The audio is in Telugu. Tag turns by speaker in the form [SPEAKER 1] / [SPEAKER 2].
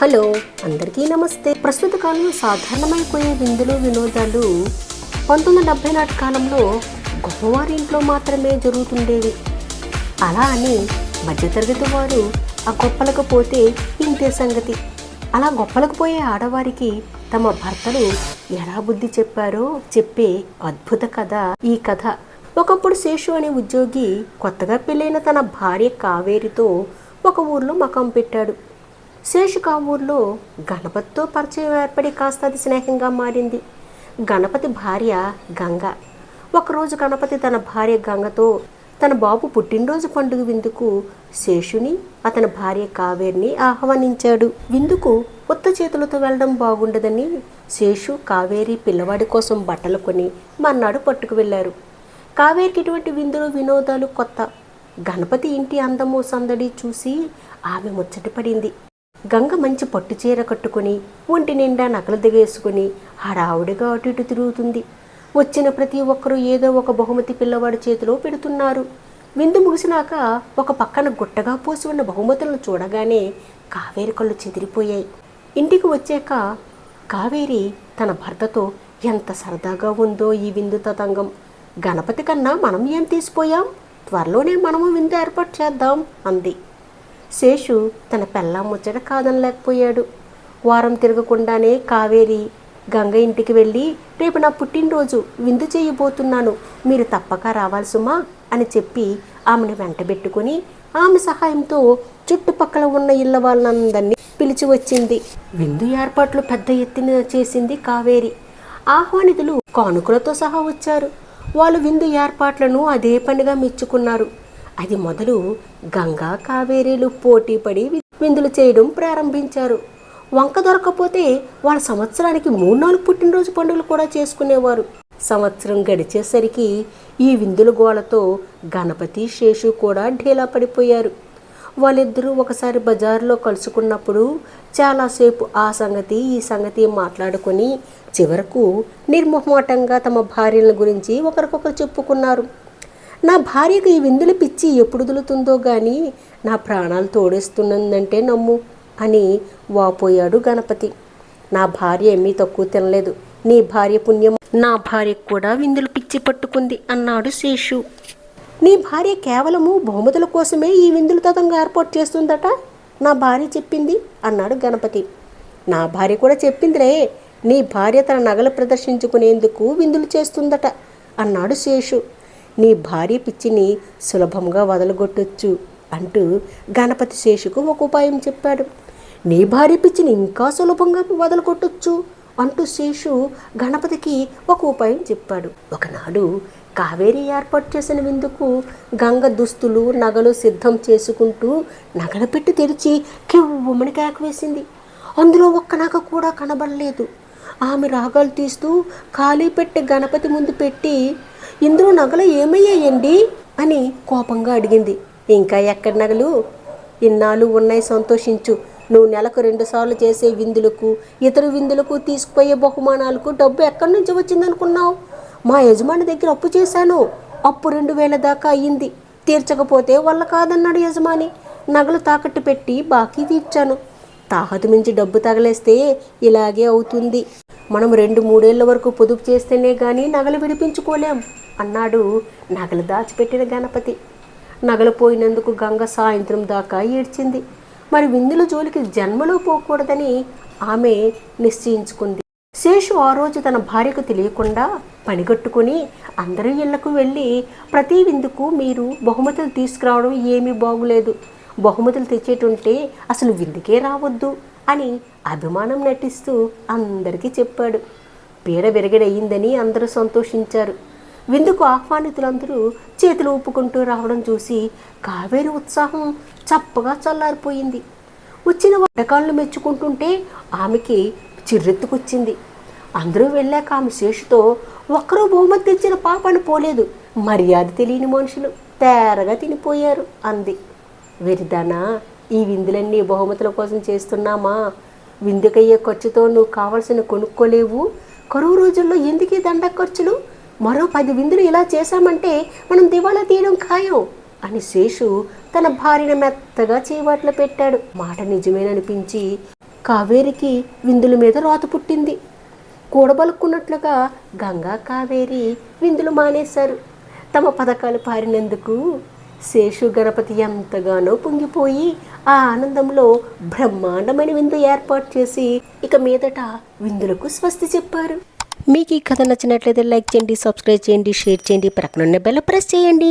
[SPEAKER 1] హలో అందరికీ నమస్తే. ప్రస్తుత కాలంలో సాధారణమైపోయే విందులు వినోదాలు పంతొమ్మిది డెబ్బై నాటి కాలంలో గొప్పవారి ఇంట్లో మాత్రమే జరుగుతుండేవి. అలా అని మధ్యతరగతి వారు ఆ గొప్పలకు పోతే ఇంతే సంగతి. అలా గొప్పలకు పోయే ఆడవారికి తమ భర్తలు ఎలా బుద్ధి చెప్పారో చెప్పే అద్భుత కథ ఈ కథ. ఒకప్పుడు శేషు అనే ఉద్యోగి కొత్తగా పెళ్ళైన తన భార్య కావేరితో ఒక ఊర్లో మకం పెట్టాడు. శేషు ఆ ఊర్లో గణపతితో పరిచయం ఏర్పడి కాస్త అది స్నేహంగా మారింది. గణపతి భార్య గంగ. ఒకరోజు గణపతి తన భార్య గంగతో తన బాబు పుట్టినరోజు పండుగ విందుకు శేషుని అతని భార్య కావేరిని ఆహ్వానించాడు. విందుకు కొత్త చేతులతో వెళ్ళడం బాగుండదని శేషు కావేరి పిల్లవాడి కోసం బట్టలు కొని మర్నాడు పట్టుకు వెళ్ళారు. కావేరికి ఇటువంటి విందులు వినోదాలు కొత్త. గణపతి ఇంటి అందము సందడి చూసి ఆమె ముచ్చటపడింది గంగ మంచి పట్టు చీర కట్టుకుని ఒంటి నిండా నగలు దిగేసుకుని హడావుడిగా అటు ఇటు తిరుగుతుంది. వచ్చిన ప్రతి ఒక్కరూ ఏదో ఒక బహుమతి పిల్లవాడి చేతిలో పెడుతున్నారు. విందు ముగిసినాక ఒక పక్కన గుట్టగా పోసి ఉన్న బహుమతులను చూడగానే కావేరి కళ్ళు చెదిరిపోయాయి. ఇంటికి వచ్చాక కావేరి తన భర్తతో ఎంత సరదాగా ఉందో ఈ విందు తతంగం. గణపతి కన్నా మనం ఏం తీసిపోయాం? త్వరలోనే మనము విందు ఏర్పాటు చేద్దాం అంది. శేషు తన పెళ్ళాం ముచ్చట కాదనలేకపోయాడు. వారం తిరగకుండానే కావేరి గంగ ఇంటికి వెళ్ళి రేపు నా పుట్టినరోజు విందు చేయబోతున్నాను. మీరు తప్పక రావాలి సుమా అని చెప్పి ఆమెను వెంటబెట్టుకుని ఆమె సహాయంతో చుట్టుపక్కల ఉన్న ఇళ్ళ వాళ్ళందరినీ పిలిచి వచ్చింది. విందు ఏర్పాట్లు పెద్ద ఎత్తున చేసింది కావేరి. ఆహ్వానితులు కానుకలతో సహా వచ్చారు. వాళ్ళు విందు ఏర్పాట్లను అదే పనిగా మెచ్చుకున్నారు. అది మొదలు గంగా కావేరీలు పోటీపడి విందులు చేయడం ప్రారంభించారు. వంక దొరకపోతే వాళ్ళ సంవత్సరానికి మూడు నాలుగు పుట్టినరోజు పండుగలు కూడా చేసుకునేవారు. సంవత్సరం గడిచేసరికి ఈ విందుల గోళతో గణపతి శేషు కూడా ఢీలా పడిపోయారు. వాళ్ళిద్దరూ ఒకసారి బజారులో కలుసుకున్నప్పుడు చాలాసేపు ఆ సంగతి ఈ సంగతి మాట్లాడుకొని చివరకు నిర్మోహమాటంగా తమ భార్యల గురించి ఒకరికొకరు చెప్పుకున్నారు. నా భార్యకు ఈ విందుల పిచ్చి ఎప్పుడు వదులుతుందో గాని నా ప్రాణాలు తోడేస్తున్నదంటే నమ్ము అని వాపోయాడు గణపతి. నా భార్య ఏమీ తక్కువ తినలేదు. నీ భార్య పుణ్యం. నా భార్యకు కూడా విందులు పిచ్చి పట్టుకుంది అన్నాడు శేషు. నీ భార్య కేవలము బహుమతుల కోసమే ఈ విందులు తతంగా ఏర్పాటు చేస్తుందట? నా భార్య చెప్పింది అన్నాడు గణపతి. నా భార్య కూడా చెప్పిందిలే. నీ భార్య తన నగలు ప్రదర్శించుకునేందుకు విందులు చేస్తుందట అన్నాడు శేషు. నీ భార్య పిచ్చిని సులభంగా వదలగొట్టొచ్చు అంటూ గణపతి శేషుకు ఒక ఉపాయం చెప్పాడు. నీ భార్య పిచ్చిని ఇంకా సులభంగా వదలగొట్టొచ్చు అంటూ శేషు గణపతికి ఒక ఉపాయం చెప్పాడు. ఒకనాడు కావేరి ఏర్పాటు చేసిన విందుకు గంగ దుస్తులు నగలు సిద్ధం చేసుకుంటూ నగలు పెట్టి తెరిచి కివ్వుమని కేకవేసింది అందులో ఒక్క నగ కూడా కనబడలేదు. ఆమె రాగాలు తీస్తూ ఖాళీ పెట్టి గణపతి ముందు పెట్టి ఇందులో నగలు ఏమయ్యాయండి? అని కోపంగా అడిగింది. ఇంకా ఎక్కడ నగలు? ఇన్నాళ్ళు ఉన్నాయి సంతోషించు. నువ్వు నెలకు రెండుసార్లు చేసే విందులకు ఇతర విందులకు తీసుకుపోయే బహుమానాలకు డబ్బు ఎక్కడి నుంచి వచ్చిందనుకున్నావు? మా యజమాని దగ్గర అప్పు చేశాను. అప్పు రెండు వేల దాకా అయ్యింది. తీర్చకపోతే వల్ల కాదన్నాడు యజమాని. నగలు తాకట్టు పెట్టి బాకీ తీర్చాను. తాహతు మించి డబ్బు తగలేస్తే ఇలాగే అవుతుంది. మనం రెండు మూడేళ్ళ వరకు పొదుపు చేస్తేనే కానీ నగలు విడిపించుకోలేం. అన్నాడు. నగలు దాచిపెట్టిన గణపతి. నగలు పోయినందుకు గంగ సాయంత్రం దాకా ఏడ్చింది. మరి విందుల జోలికి జన్మలో పోకూడదని ఆమె నిశ్చయించుకుంది. శేషు ఆ రోజు తన భార్యకు తెలియకుండా పనిగట్టుకుని అందరి ఇళ్ళకు వెళ్ళి ప్రతి విందుకు మీరు బహుమతులు తీసుకురావడం ఏమీ బాగులేదు. బహుమతులు తెచ్చేటుంటే అసలు విందుకే రావద్దు అని అభిమానం నటిస్తూ అందరికీ చెప్పాడు. పీడ విరగడయ్యిందని అందరూ సంతోషించారు. విందుకు ఆహ్వానితులందరూ చేతులు ఊపుకుంటూ రావడం చూసి కావేరి ఉత్సాహం చప్పగా చల్లారిపోయింది. వచ్చిన వంటకాలను మెచ్చుకుంటుంటే ఆమెకి చిర్రెత్తుకొచ్చింది. అందరూ వెళ్ళాక ఆమె శేషుతో ఒక్కరూ బహుమతి తెచ్చిన పాపను పోలేదు మర్యాద తెలియని మనుషులు తేరగా తినిపోయారు అంది. వెరిదానా ఈ విందులన్నీ బహుమతుల కోసం చేస్తున్నామా? విందుకయ్యే ఖర్చుతో నువ్వు కావలసిన కొనుక్కోలేవు? కరువు రోజుల్లో ఎందుకు ఈ దండ ఖర్చులు? మరో పది విందులు ఇలా చేశామంటే మనం దివాళా తీయడం ఖాయం అని శేషు తన భార్యను మెత్తగా చేవాట్లు పెట్టాడు. మాట నిజమేననిపించి కావేరికి విందుల మీద రాత పుట్టింది. కూడబలుక్కున్నట్లుగా గంగా కావేరి విందులు మానేశారు. తమ పథకాలు పారినందుకు శేషు గణపతి ఎంతగానో పొంగిపోయి ఆ ఆనందంలో బ్రహ్మాండమైన విందు ఏర్పాటు చేసి ఇక మీదట విందులకు స్వస్తి చెప్పారు. మీకు ఈ కథ నచ్చినట్లయితే లైక్ చేయండి సబ్స్క్రైబ్ చేయండి షేర్ చేయండి ప్రక్కనున్న బెల్ ప్రెస్ చేయండి.